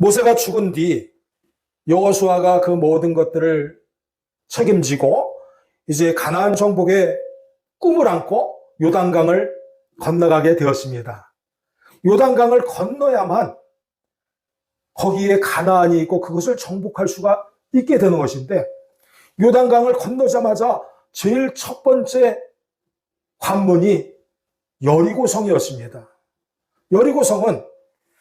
모세가 죽은 뒤 여호수아가 그 모든 것들을 책임지고 이제 가나안 정복의 꿈을 안고 요단강을 건너가게 되었습니다. 요단강을 건너야만 거기에 가나안이 있고 그것을 정복할 수가 있게 되는 것인데 요단강을 건너자마자 제일 첫 번째 관문이 여리고성이었습니다. 여리고성은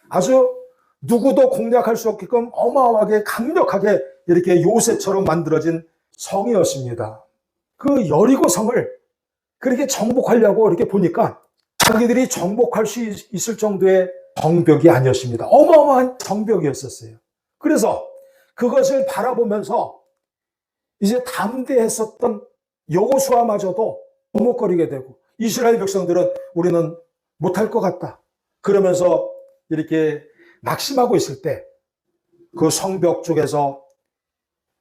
아주 누구도 공략할 수 없게끔 어마어마하게 강력하게 이렇게 요새처럼 만들어진 성이었습니다. 그 여리고 성을 그렇게 정복하려고 이렇게 보니까 자기들이 정복할 수 있- 있을 정도의 정벽이 아니었습니다. 어마어마한 정벽이었었어요. 그래서 그것을 바라보면서 이제 담대했었던 여호수아마저도 머뭇거리게 되고 이스라엘 백성들은 우리는 못할 것 같다. 그러면서 이렇게 낙심하고 있을 때 그 성벽 쪽에서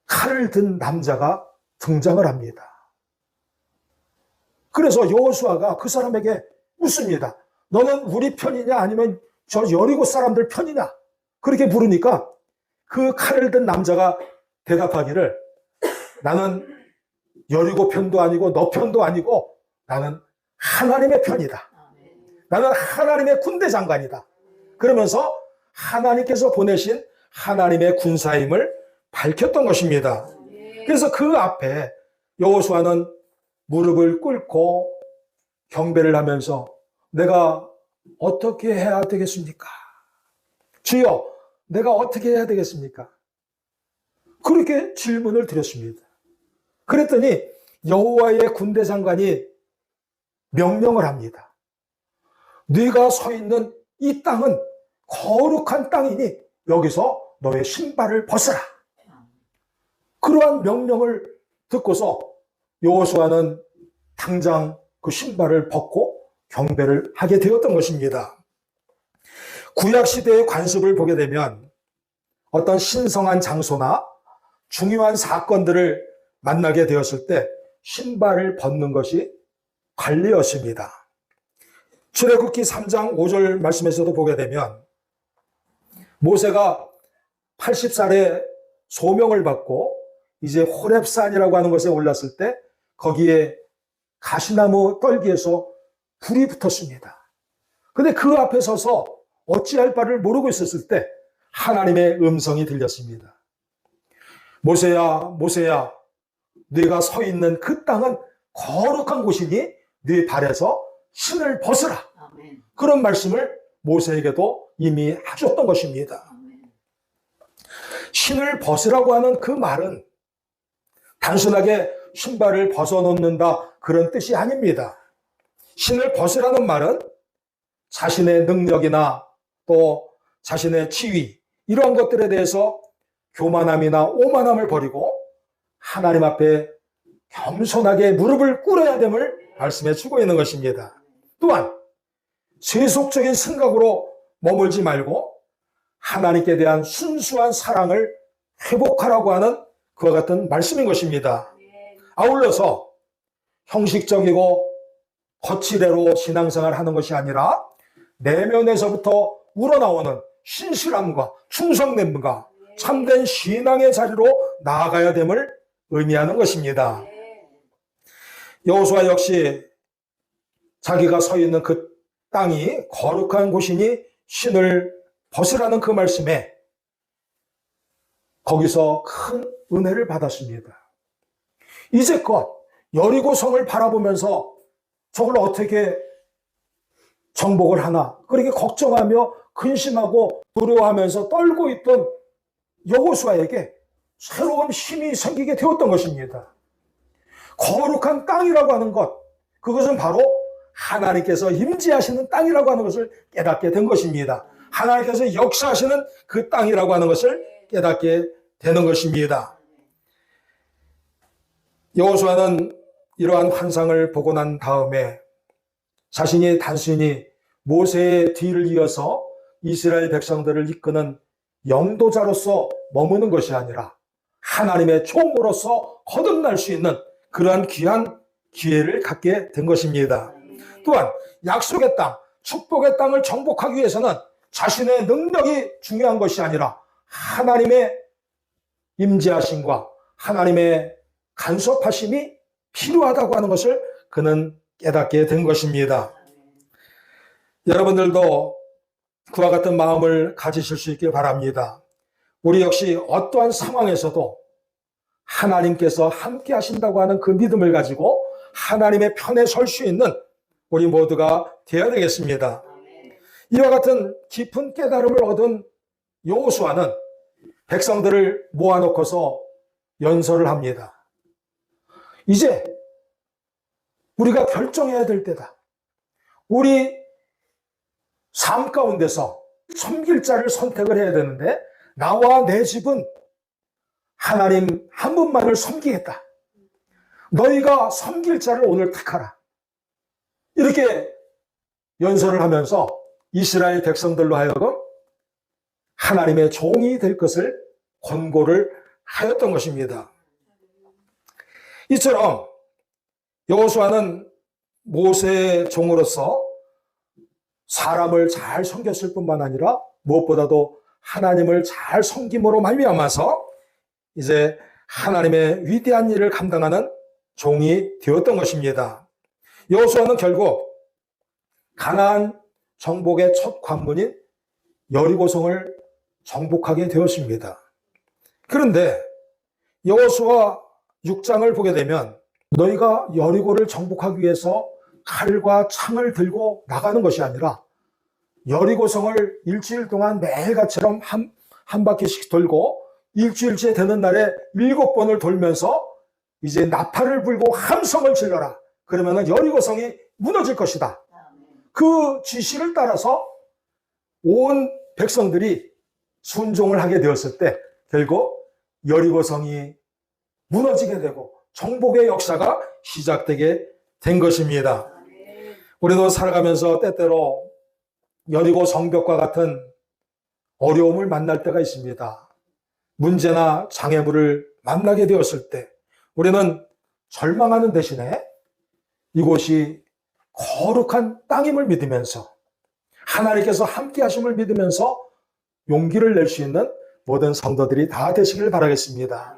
칼을 든 남자가 등장을 합니다. 그래서 여호수아가 그 사람에게 묻습니다. 너는 우리 편이냐 아니면 저 여리고 사람들 편이냐? 그렇게 물으니까 그 칼을 든 남자가 대답하기를 나는 여리고 편도 아니고 너 편도 아니고 나는 하나님의 편이다. 나는 하나님의 군대 장관이다. 그러면서 하나님께서 보내신 하나님의 군사임을 밝혔던 것입니다. 그래서 그 앞에 여호수아는 무릎을 꿇고 경배를 하면서 내가 어떻게 해야 되겠습니까? 주여, 내가 어떻게 해야 되겠습니까? 그렇게 질문을 드렸습니다. 그랬더니 여호와의 군대 장관이 명령을 합니다. 네가 서 있는 이 땅은 거룩한 땅이니 여기서 너의 신발을 벗어라. 그러한 명령을 듣고서 여호수아는 당장 그 신발을 벗고 경배를 하게 되었던 것입니다. 구약 시대의 관습을 보게 되면 어떤 신성한 장소나 중요한 사건들을 만나게 되었을 때 신발을 벗는 것이 관리였습니다. 출애굽기 3장 5절 말씀에서도 보게 되면 모세가 80살에 소명을 받고 이제 호렙산이라고 하는 것에 올랐을 때 거기에 가시나무 떨기에서 불이 붙었습니다. 근데 그 앞에 서서 어찌할 바를 모르고 있었을 때 하나님의 음성이 들렸습니다. 모세야, 모세야, 네가 서 있는 그 땅은 거룩한 곳이니 네 발에서 신을 벗으라. 그런 말씀을 모세에게도 이미 하셨던 것입니다. 신을 벗으라고 하는 그 말은 단순하게 신발을 벗어놓는다 그런 뜻이 아닙니다. 신을 벗으라는 말은 자신의 능력이나 또 자신의 지위 이러한 것들에 대해서 교만함이나 오만함을 버리고 하나님 앞에 겸손하게 무릎을 꿇어야 됨을 말씀해 주고 있는 것입니다. 또한 세속적인 생각으로 머물지 말고 하나님께 대한 순수한 사랑을 회복하라고 하는 그와 같은 말씀인 것입니다. 아울러서 형식적이고 거치대로 신앙생활 하는 것이 아니라 내면에서부터 우러나오는 신실함과 충성됨과 참된 신앙의 자리로 나아가야 됨을 의미하는 것입니다. 여호수아 역시 자기가 서 있는 그 땅이 거룩한 곳이니 신을 벗으라는 그 말씀에 거기서 큰 은혜를 받았습니다. 이제껏 여리고성을 바라보면서 저걸 어떻게 정복을 하나 그렇게 걱정하며 근심하고 두려워하면서 떨고 있던 여호수아에게 새로운 힘이 생기게 되었던 것입니다. 거룩한 땅이라고 하는 것 그것은 바로 하나님께서 임재하시는 땅이라고 하는 것을 깨닫게 된 것입니다. 하나님께서 역사하시는 그 땅이라고 하는 것을 깨닫게 되는 것입니다. 여호수아는 이러한 환상을 보고 난 다음에 자신이 단순히 모세의 뒤를 이어서 이스라엘 백성들을 이끄는 영도자로서 머무는 것이 아니라 하나님의 종으로서 거듭날 수 있는 그러한 귀한 기회를 갖게 된 것입니다. 또한 약속의 땅, 축복의 땅을 정복하기 위해서는 자신의 능력이 중요한 것이 아니라 하나님의 임재하심과 하나님의 간섭하심이 필요하다고 하는 것을 그는 깨닫게 된 것입니다. 여러분들도 그와 같은 마음을 가지실 수 있길 바랍니다. 우리 역시 어떠한 상황에서도 하나님께서 함께 하신다고 하는 그 믿음을 가지고 하나님의 편에 설 수 있는 우리 모두가 되어야 되겠습니다. 이와 같은 깊은 깨달음을 얻은 여호수아는 백성들을 모아놓고서 연설을 합니다. 이제 우리가 결정해야 될 때다. 우리 삶 가운데서 섬길 자를 선택을 해야 되는데 나와 내 집은 하나님 한 분만을 섬기겠다. 너희가 섬길 자를 오늘 택하라. 이렇게 연설을 하면서 이스라엘 백성들로 하여금 하나님의 종이 될 것을 권고를 하였던 것입니다. 이처럼 여호수아는 모세의 종으로서 사람을 잘 섬겼을 뿐만 아니라 무엇보다도 하나님을 잘 섬김으로 말미암아서 이제 하나님의 위대한 일을 감당하는 종이 되었던 것입니다. 여호수아는 결국 가나안 정복의 첫 관문인 여리고성을 정복하게 되었습니다. 그런데 여호수아 6장을 보게 되면 너희가 여리고를 정복하기 위해서 칼과 창을 들고 나가는 것이 아니라 여리고성을 일주일 동안 매일같이처럼 한, 한 바퀴씩 돌고 일주일째 되는 날에 일곱 번을 돌면서 이제 나팔을 불고 함성을 질러라. 그러면 여리고성이 무너질 것이다. 그 지시를 따라서 온 백성들이 순종을 하게 되었을 때 결국 여리고성이 무너지게 되고 정복의 역사가 시작되게 된 것입니다. 우리도 살아가면서 때때로 여리고 성벽과 같은 어려움을 만날 때가 있습니다. 문제나 장애물을 만나게 되었을 때 우리는 절망하는 대신에 이곳이 거룩한 땅임을 믿으면서 하나님께서 함께 하심을 믿으면서 용기를 낼 수 있는 모든 성도들이 다 되시길 바라겠습니다.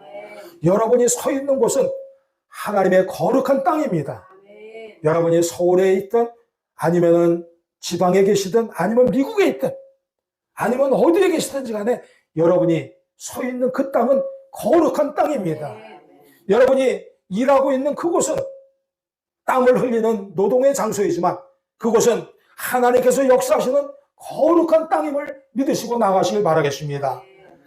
여러분이 서 있는 곳은 하나님의 거룩한 땅입니다. 여러분이 서울에 있든 아니면은 지방에 계시든 아니면 미국에 있든 아니면 어디에 계시든지 간에 여러분이 서 있는 그 땅은 거룩한 땅입니다. 여러분이 일하고 있는 그곳은 땅을 흘리는 노동의 장소이지만 그곳은 하나님께서 역사하시는 거룩한 땅임을 믿으시고 나가시길 바라겠습니다.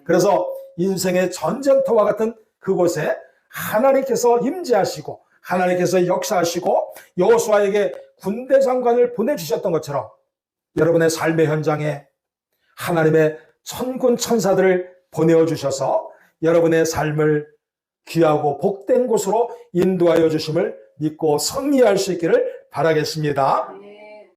그래서 인생의 전쟁터와 같은 그곳에 하나님께서 임재하시고 하나님께서 역사하시고 여호수아에게 군대 장관을 보내주셨던 것처럼 여러분의 삶의 현장에 하나님의 천군 천사들을 보내어 주셔서 여러분의 삶을 귀하고 복된 곳으로 인도하여 주심을 믿고 승리할 수 있기를 바라겠습니다.